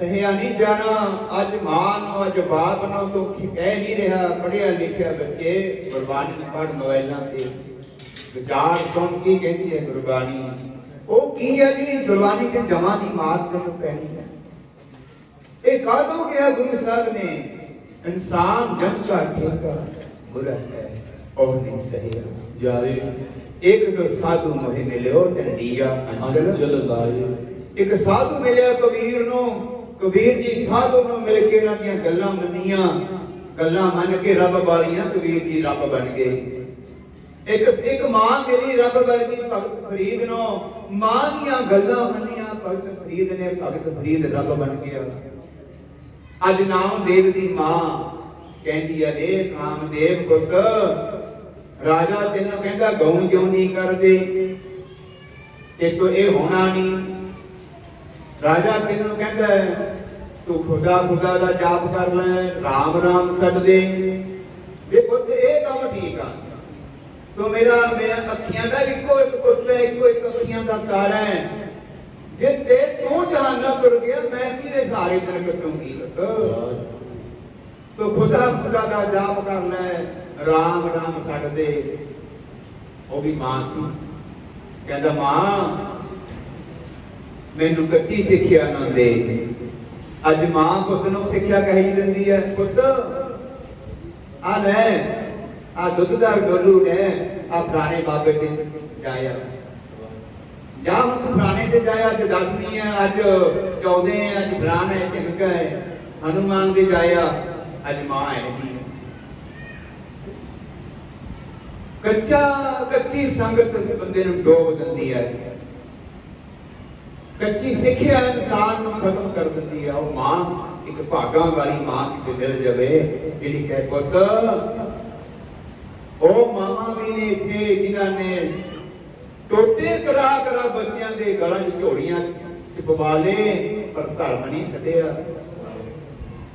ਸਹਿਆ ਨਹੀਂ ਜਾਣਾ ਅੱਜ ਮਾਂ ਨੂੰ ਅੱਜ ਬਾਪ ਨੂੰ ਤੂੰ ਕੀ ਕਹਿ ਨਹੀਂ ਰਿਹਾ। ਪੜਿਆ ਲਿਖਿਆ ਬੱਚੇ ਗੁਰਬਾਣੀ ਪੜ੍ਹ ਮੋਬਾਈਲਾਂ ਤੇ। ਵਿਚਾਰ ਸੁਣ ਕੀ ਕਹਿੰਦੀ ਹੈ ਗੁਰਬਾਣੀ। ਉਹ ਕੀ ਹੈ ਜੀ ਗੁਰਬਾਣੀ ਤੇ ਜਮਾਂ ਦੀ ਮਾਤ ਤੈਨੂੰ ਪੈਣੀ ਹੈ? ਇਹ ਕਾਹਦੋਂ ਗਿਆ ਗੁਰੂ ਸਾਹਿਬ ਨੇ? ਇਨਸਾਨ ਜਨ ਕਾ ਠੇਕਾ ਬੁਰਾ ਹੈ ਉਹ ਨਹੀਂ ਸਹਿਆ। ਜਾਏ। ਇੱਕ ਜੋ ਸਾਧੂ ਮੋਹਿ ਮਿਲਿਓ ਡੰਡੀਆ ਅੰਚਲ ਅੰਚਲ ਲਾਏ। ਇੱਕ ਸਾਧੂ ਮਿਲਿਆ ਕਬੀਰ ਨੂੰ ਕਬੀਰ ਜੀ, ਸਾਧੂ ਨੂੰ ਮਿਲ ਕੇ ਇਹਨਾਂ ਦੀਆਂ ਗੱਲਾਂ ਮੰਨੀਆਂ, ਗੱਲਾਂ ਮੰਨ ਕੇ ਰੱਬ ਵਾਲੀਆਂ ਕਬੀਰ ਜੀ ਰੱਬ ਬਣ ਗਏ। ਇੱਕ ਇੱਕ ਮਾਂ ਮੇਰੀ ਰੱਬ ਵਰਗੀ ਭਗਤ ਫਰੀਦ ਨੂੰ। ਮਾਂ ਦੀਆਂ ਗੱਲਾਂ ਮੰਨੀਆਂ, ਭਗਤ ਫਰੀਦ ਨੇ, ਭਗਤ ਫਰੀਦ ਰੱਬ ਬਣ ਗਿਆ। ਅੱਜ ਨਾਮਦੇਵ ਦੀ ਮਾਂ ਕਹਿੰਦੀ ਹੈ ਰੇ ਨਾਮਦੇਵ ਪੁੱਤ, ਰਾਜਾ ਤੈਨੂੰ ਕਹਿੰਦਾ, ਗਊ ਜਿਉਂ ਨਹੀਂ ਕਰਦੇ। ਤੇ ਤੋ ਇਹ ਹੋਣਾ ਨਹੀਂ। ਰਾਜਾ ਤੈਨੂੰ ਕਹਿੰਦਾ ਹੈ, ਤੂੰ ਖੁਦਾ ਖੁਦਾ ਦਾ ਜਾਪ ਕਰ ਲੈ ਰਾਮ ਰਾਮ ਛੱਡ ਇਹ ਪੁੱਤ ਇਹ ਕੰਮ ਠੀਕ ਆ। ਤੂੰ ਮੇਰਾ ਮੇਰਾ ਅੱਖੀਆਂ ਦਾ ਇੱਕੋ ਇੱਕ ਪੁੱਤ ਇੱਕੋ ਇੱਕ ਅੱਖੀਆਂ ਦਾ ਤਾਰਾ ਹੈ। ਜੇ ਤੇ ਤੂੰ ਜਹਾਨਾਂ ਤੁਰ ਗਿਆ ਮੈਂ ਕਿਹਦੇ ਸਾਰੇ ਦਿਨ ਕੱਟੂੰਗੀ ਪੁੱਤ ਤੂੰ ਖੁਦਾ ਖੁਦਾ ਦਾ ਜਾਪ ਕਰ ਲੈ ਰਾਮ ਰਾਮ ਛੱਡ ਦੇ। ਉਹ ਵੀ ਮਾਂ ਸੀ। ਕਹਿੰਦਾ ਮਾਂ ਮੈਨੂੰ ਕੱਚੀ ਸਿੱਖਿਆ ਨਾ ਦੇ। ਅੱਜ ਮਾਂ ਪੁੱਤ ਨੂੰ ਸਿੱਖਿਆ ਕਹੀ ਦਿੰਦੀ ਹੈ ਪੁੱਤ, ਆ ਲੈ, ਆ ਦੁੱਧ ਦਾ ਡੋਲੂ ਨੇ ਆ ਪੁਰਾਣੇ ਬਾਬੇ ਤੇ ਜਾਇਆ ਜਾ ਹੁਣ ਪੁਰਾਣੇ ਤੇ ਜਾਇਆ ਅੱਜ ਦਸਵੀਂ ਹੈ ਅੱਜ 14 ਹੈ ਅੱਜ ਫਲਾਣਾ ਹੈ ਢਿਮਕਾ ਹੈ, ਹਨੂਮਾਨ ਦੇ ਜਾਇਆ ਅੱਜ ਮਾਂ ਹੈ ਜੀ ਕੱਚਾ, ਕੱਚੀ ਸੰਗਤ ਬੰਦੇ ਨੂੰ ਡੋਬ ਦਿੰਦੀ ਹੈ ਕੱਚੀ ਸਿੱਖਿਆ ਇਨਸਾਨ ਨੂੰ ਖਤਮ ਕਰ ਦਿੰਦੀ ਹੈ ਉਹ ਮਾਂ, ਇੱਕ ਭਾਗਾਂ ਵਾਲੀ ਮਾਂ ਕਿਤੇ ਮਿਲ ਜਾਵੇ, ਜਿਹੜੀ ਕਹੇ, ਪੁੱਤ, ਉਹ ਮਾਮਾ ਵੀ ਨੇ ਇੱਥੇ, ਜਿਨ੍ਹਾਂ ਨੇ ਟੋਟੇ ਕਰਾ ਕਰਾ ਬੱਚਿਆਂ ਦੇ ਗਲਾਂ 'ਚ ਝੋੜੀਆਂ ਚ ਪਵਾ ਪਰ ਧਰਮ ਨਹੀਂ ਛੱਡਿਆ।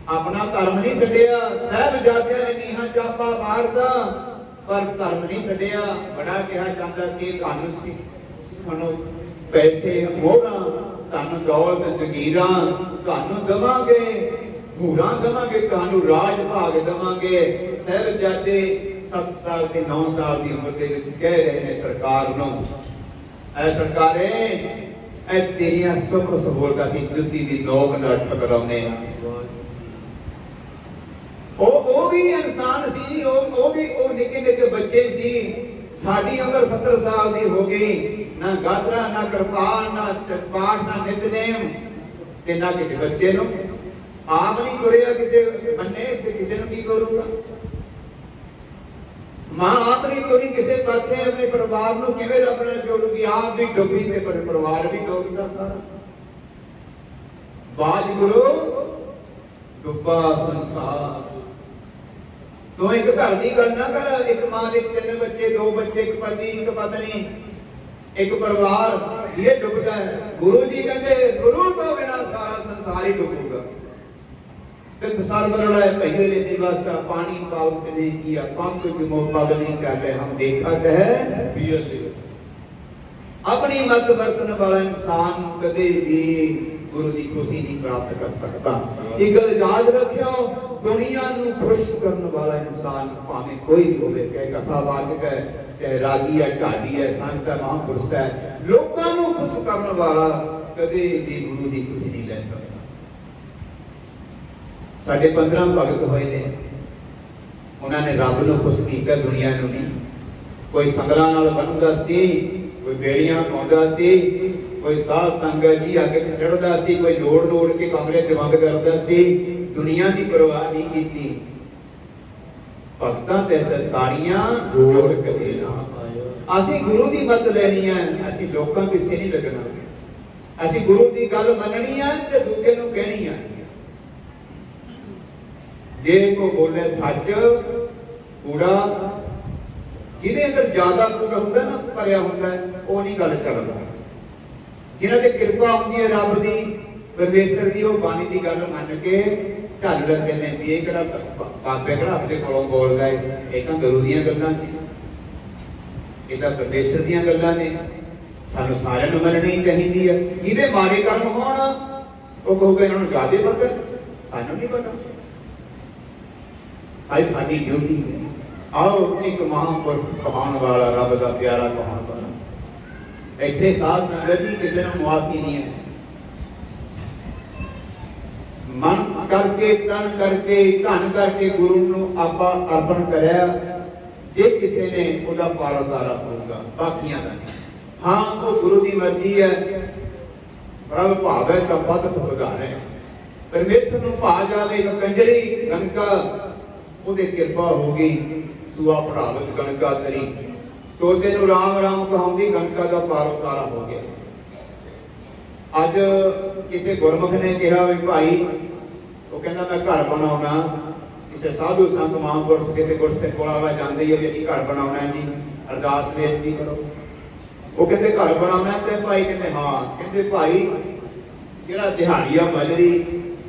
ਆਪਣਾ ਧਰਮ ਨਹੀਂ ਛੱਡਿਆ ਸਹਿਬ ਜਾਦਿਆਂ ਨੇ ਨੀਹਾਂ ਚਾਪਾ ਮਾਰਦਾ, ਪਰ ਧਰਮ ਨਹੀਂ ਛੱਡਿਆ। ਬੜਾ ਕਿਹਾ ਜਾਂਦਾ ਸੀ ਤੁਹਾਨੂੰ ਸੀ ਤੁਹਾਨੂੰ ਪੈਸੇ, ਮੋਹਰਾਂ ਤੁਹਾਨੂੰ ਦੌਲਤ ਜ਼ਗੀਰਾਂ ਤੁਹਾਨੂੰ ਦਵਾਂਗੇ ਹੂਰਾਂ ਦਵਾਂਗੇ ਤੁਹਾਨੂੰ ਰਾਜ ਭਾਗ ਦਵਾਂਗੇ। ਸਹਿਬਜ਼ਾਦੇ 7 ਸਾਲ ਤੇ 9 ਸਾਲ ਦੀ ਉਮਰ ਦੇ ਵਿੱਚ ਕਹਿ ਰਹੇ ਨੇ ਸਰਕਾਰ ਨੂੰ, ਐ ਸਰਕਾਰੇ, ਐ ਤੇਰੀਆਂ ਸੁੱਖ ਸਹੂਲਤਾਂ ਸੀ ਜੁੱਤੀ ਦੀ ਨੋਕ ਨਾਲ ਠਕਰਾਉਨੇ ਆ ਉਹ ਉਹ ਵੀ ਇਨਸਾਨ ਸੀ, ਉਹ ਉਹ ਵੀ, ਉਹ ਨਿੱਕੇ ਨਿੱਕੇ ਬੱਚੇ ਸੀ। ਸਾਡੀ ਉਮਰ 70 ਸਾਲ ਦੀ ਹੋ ਗਈ। ਨਾ ਗਾਤਰਾ ਨਾ ਕਿਰਪਾਨ, ਨਾ ਚਪਾਟ ਨਾ ਨਿਤਨੇਮ ਤੇ ਨਾ ਕਿਸੇ ਬੱਚੇ ਨੂੰ। ਆਪ ਨਹੀਂ ਤੁਰਿਆ ਕਿਸੇ ਮੰਨੇ ਤੇ ਕਿਸੇ ਨੂੰ ਕੀ ਕਰੂਗਾ? ਮਾਂ ਆਪ ਨਹੀਂ ਤੁਰੀ ਕਿਸੇ ਪਾਸੇ ਆਪਣੇ ਪਰਿਵਾਰ ਨੂੰ ਕਿਵੇਂ ਰੱਬ ਨਾਲ ਜੋੜੂਗੀ ਆਪ ਵੀ ਡੁੱਬੀ ਤੇ ਪਰ ਪਰਿਵਾਰ ਵੀ ਡੁੱਬਦਾ ਸਾਰਾ। ਬਾਜ ਗੁਰੂ ਡੁੱਬਾ ਸੰਸਾਰ। ਤੂੰ ਇੱਕ ਘਰ ਦੀ ਗੱਲ ਨਾ ਕਰ, ਇੱਕ ਮਾਂ ਦੇ ਤਿੰਨ ਬੱਚੇ, ਦੋ ਬੱਚੇ, ਇੱਕ ਪਤੀ, ਇੱਕ ਪਤਨੀ। ਇੱਕ ਪਰਿਵਾਰ ਇਹ ਡੁੱਬਦਾ ਹੈ। ਗੁਰੂ ਜੀ ਕਹਿੰਦੇ, ਗੁਰੂ ਤੋਂ ਬਿਨਾ ਸਾਰਾ ਸੰਸਾਰ ਹੀ ਡੁੱਬੂਗਾ। ਤੇ ਸਰਵਰ ਲੈ ਪਹਿਲੇ ਦੇ ਦਿਵਸ ਪਾਣੀ ਪਾਉ ਤੇ ਕੀਆ ਪੰਖ ਜਿਮੋ ਪਦ ਨਹੀਂ ਚਾਹੇ ਹਮ ਦੇਖਤ ਹੈ ਪੀਰ ਦੇ। ਆਪਣੀ ਮਤ ਵਰਤਨ ਵਾਲਾ ਇਨਸਾਨ ਕਦੇ ਵੀ ਗੁਰੂ ਦੀ ਖੁਸ਼ੀ ਨਹੀਂ ਪ੍ਰਾਪਤ ਕਰ ਸਕਦਾ। ਇਹ ਗੱਲ ਯਾਦ ਰੱਖਿਓ, ਦੁਨੀਆ ਨੂੰ ਖੁਸ਼ ਕਰਨ ਵਾਲਾ ਇਨਸਾਨ ਭਾਵੇਂ ਕੋਈ ਵੀ ਹੋਵੇ ਕਹੇ ਕਥਾਵਾਚਕ ਹੈ, ਚਾਹੇ ਰਾਗੀ ਹੈ, ਢਾਡੀ ਹੈ, ਸੰਤ ਹੈ, ਮਹਾਂਪੁਰਸ਼ ਹੈ, ਲੋਕਾਂ ਨੂੰ ਖੁਸ਼ ਕਰਨ ਵਾਲਾ ਕਦੇ ਵੀ ਗੁਰੂ ਦੀ ਖੁਸ਼ੀ ਨਹੀਂ ਲੈ ਸਕਦਾ। ਸਾਡੇ 15 ਭਗਤ ਹੋਏ ਨੇ। ਉਹਨਾਂ ਨੇ ਰੱਬ ਨੂੰ ਖੁਸ਼ ਕੀਤਾ, ਦੁਨੀਆ ਨੂੰ ਨਹੀਂ ਕੋਈ ਸੰਗਲਾਂ ਨਾਲ ਬੰਨਦਾ ਸੀ, ਕੋਈ ਬੇੜੀਆਂ ਪਾਉਂਦਾ ਸੀ ਕੋਈ ਸਾਧ ਸੰਗਤ ਜੀ, ਅੱਗੇ ਚੜਦਾ ਸੀ, ਕੋਈ ਲੋੜ ਲੋੜ ਕੇ ਕਮਰੇ 'ਚ ਬੰਦ ਕਰਦਾ ਸੀ, ਦੁਨੀਆ ਦੀ ਪਰਵਾਹ ਨਹੀਂ ਕੀਤੀ। ਭਗਤਾਂ ਤੇ ਸਾਰੀਆਂ ਜੋੜ ਕੇ ਦੇਣਾ। ਅਸੀਂ ਗੁਰੂ ਦੀ ਮਤ ਲੈਣੀ ਹੈ, ਅਸੀਂ ਲੋਕਾਂ ਪਿੱਛੇ ਨਹੀਂ ਲੱਗਣਾ। ਅਸੀਂ ਗੁਰੂ ਦੀ ਗੱਲ ਮੰਨਣੀ ਹੈ ਤੇ ਦੂਜੇ ਨੂੰ ਕਹਿਣੀ ਹੈ। ਜੇ ਕੋ ਬੋਲੇ ਸੱਚ, ਕੂੜਾ, ਜਿਹਦੇ ਅੰਦਰ ਜ਼ਿਆਦਾ ਕੂੜਾ ਹੁੰਦਾ ਨਾ, ਭਰਿਆ ਹੁੰਦਾ, ਉਹ ਨਹੀਂ ਗੱਲ ਚੱਲਦਾ। ਜਿਨ੍ਹਾਂ ਤੇ ਕਿਰਪਾ ਹੁੰਦੀ ਹੈ ਰੱਬ ਦੀ, ਪਰਮੇਸ਼ਰ ਦੀ, ਉਹ ਬਾਣੀ ਦੀ ਗੱਲ ਮੰਨ ਕੇ ਝੱਲ ਲੈਂਦੇ ਨੇ ਵੀ ਇਹ ਕਿਹੜਾ ਬਾਬੇ ਕਿਹੜਾ ਆਪਣੇ ਕੋਲੋਂ ਬੋਲਦਾ ਹੈ? ਇਹ ਤਾਂ ਗੁਰੂ ਦੀਆਂ ਗੱਲਾਂ ਨੇ। ਇਹ ਤਾਂ ਪਰਮੇਸ਼ਰ ਦੀਆਂ ਗੱਲਾਂ ਨੇ। ਸਾਨੂੰ ਸਾਰਿਆਂ ਨੂੰ ਮੰਨਣੀ ਚਾਹੀਦੀ ਹੈ। ਜਿਹਦੇ ਮਾੜੇ ਕੰਮ ਹੋਣ, ਉਹ ਕਹੋਗੇ ਇਹਨਾਂ ਨੂੰ ਜ਼ਿਆਦੇ ਪਤਾ। ਸਾਨੂੰ ਨਹੀਂ ਪਤਾ। ਅੱਜ ਸਾਡੀ ਡਿਊਟੀ ਹੈ। ਆਓ ਇੱਕ ਮਹਾਂਪੁਰਖ ਕਹਾਉਣ ਵਾਲਾ, ਰੱਬ ਦਾ ਪਿਆਰਾ ਕਹਾਉਣ ਵਾਲਾ। ਇੱਥੇ ਸਾਧ ਸੰਗਤ ਜੀ ਕਿਸੇ ਨੂੰ ਮੁਆਫੀ ਨਹੀਂ ਹੈ। ਮਨ ਕਰਕੇ, ਤਨ ਕਰਕੇ, ਧਨ ਕਰਕੇ ਗੁਰੂ ਨੂੰ ਆਪਾ ਅਰਪਣ ਕਰਿਆ, ਜੇ ਕਿਸੇ ਨੇ ਉਹਦਾ ਪਾਰ ਉਤਾਰਾ ਹੋਊਗਾ, ਬਾਕੀਆਂ ਦਾ ਹਾਂ, ਉਹ ਗੁਰੂ ਦੀ ਮਰਜ਼ੀ ਹੈ। ਪ੍ਰਭ ਭਾਵੇ ਤਾਂ ਪਦ ਭਗਾਰੇ ਪਰਮੇਸ਼ਰ ਨੂੰ ਭਾ ਜਾਵੇ ਕੰਜਰੀ ਗੰਗਾ ਉਹਦੇ ਕਿਰਪਾ ਹੋ ਗਈ। ਸੂਆ ਭਰਾਵਤ ਗੰਗਾ ਤਰੀ। ਤੋਤੇ ਨੂੰ ਰਾਮ ਰਾਮ ਕਹਾਉਂਦੀ ਗੰਗਾ ਦਾ ਪਾਰ ਉਤਾਰਾ ਹੋ ਗਿਆ। ਅੱਜ ਕਿਸੇ ਗੁਰਮੁਖ ਨੇ ਕਿਹਾ ਵੀ ਭਾਈ, ਉਹ ਕਹਿੰਦਾ ਮੈਂ ਘਰ ਬਣਾਉਣਾ। ਕਿਸੇ ਸਾਧੂ ਸੰਤ ਮਹਾਂਪੁਰਸ਼, ਕਿਸੇ ਗੁਰਸਿੱਖ ਕੋਲ ਆਵਾ ਜਾਂਦੇ ਹੀ ਆ ਵੀ ਅਸੀਂ ਘਰ ਬਣਾਉਣਾ ਜੀ, ਅਰਦਾਸ ਬੇਨਤੀ ਕਰੋ। ਉਹ ਕਹਿੰਦੇ ਘਰ ਬਣਾਉਣਾ ਤੇ ਭਾਈ ਕਹਿੰਦੇ, ਹਾਂ। ਕਹਿੰਦੇ ਭਾਈ, ਜਿਹੜਾ ਦਿਹਾੜੀਆ ਬਜਰੀ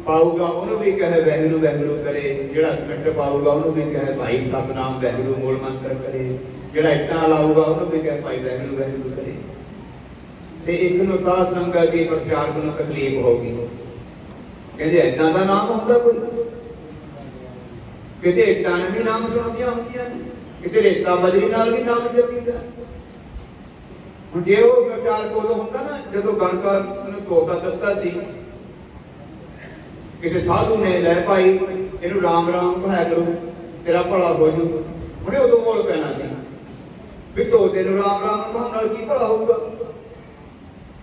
ਪਾਊਗਾ, ਉਹਨੂੰ ਵੀ ਕਹੇ ਵਹਿਰੂ ਵਹਿਰੂ ਕਰੇ। ਜਿਹੜਾ ਸਿਮਟ ਪਾਊਗਾ, ਉਹਨੂੰ ਵੀ ਕਹੇ ਭਾਈ ਸਤਨਾਮ ਵਹਿਰੂ ਮੂਲ ਮੰਤਰ ਕਰੇ। ਜਿਹੜਾ ਇੱਟਾਂ ਲਾਊਗਾ, ਉਹਨੂੰ ਵੀ ਕਹੇ ਭਾਈ ਵਹਿਰੂ ਵਹਿਰੂ ਕਰੇ। ਤੇ ਇੱਕ ਨੂੰ ਸਾਧ ਸੰਗਤ ਦੀ ਪ੍ਰਚਾਰਕ ਨੂੰ ਤਕਲੀਫ ਹੋ ਕਹਿੰਦੇ ਏਦਾਂ ਦਾ ਨਾਮ ਹੁੰਦਾ ਕੋਈ? ਕਿਤੇ ਇੱਟਾਂ ਵੀ ਨਾਮ ਸੁਣਦੀਆਂ ਹੁੰਦੀਆਂ ਨੇ। ਕਿਤੇ ਰੇਤਾ ਬਜਰੀ ਨਾਲ ਵੀ ਨਾਮ ਜਪੀਦਾ। ਹੁਣ ਜੇ ਉਹ ਪ੍ਰਚਾਰਕ ਉਦੋਂ ਹੁੰਦਾ ਨਾ, ਜਦੋਂ ਗਣਕਾਰ ਨੂੰ ਤੋਤਾ ਦਿੱਤਾ ਸੀ ਕਿਸੇ ਸਾਧੂ ਨੇ ਲੈ ਭਾਈ, ਇਹਨੂੰ ਰਾਮ ਰਾਮ ਕਹਾਇਆ ਕਰੋ, ਤੇਰਾ ਭਲਾ ਹੋ ਜੂ। ਉਹਨੇ ਉਦੋਂ ਬੋਲ ਪੈਣਾ ਸੀ। ਵੀ ਤੋਤੇ ਨੂੰ ਰਾਮ ਰਾਮ ਕਹਾਉਣ ਨਾਲ ਕੀ ਭਲਾ ਹੋਊਗਾ?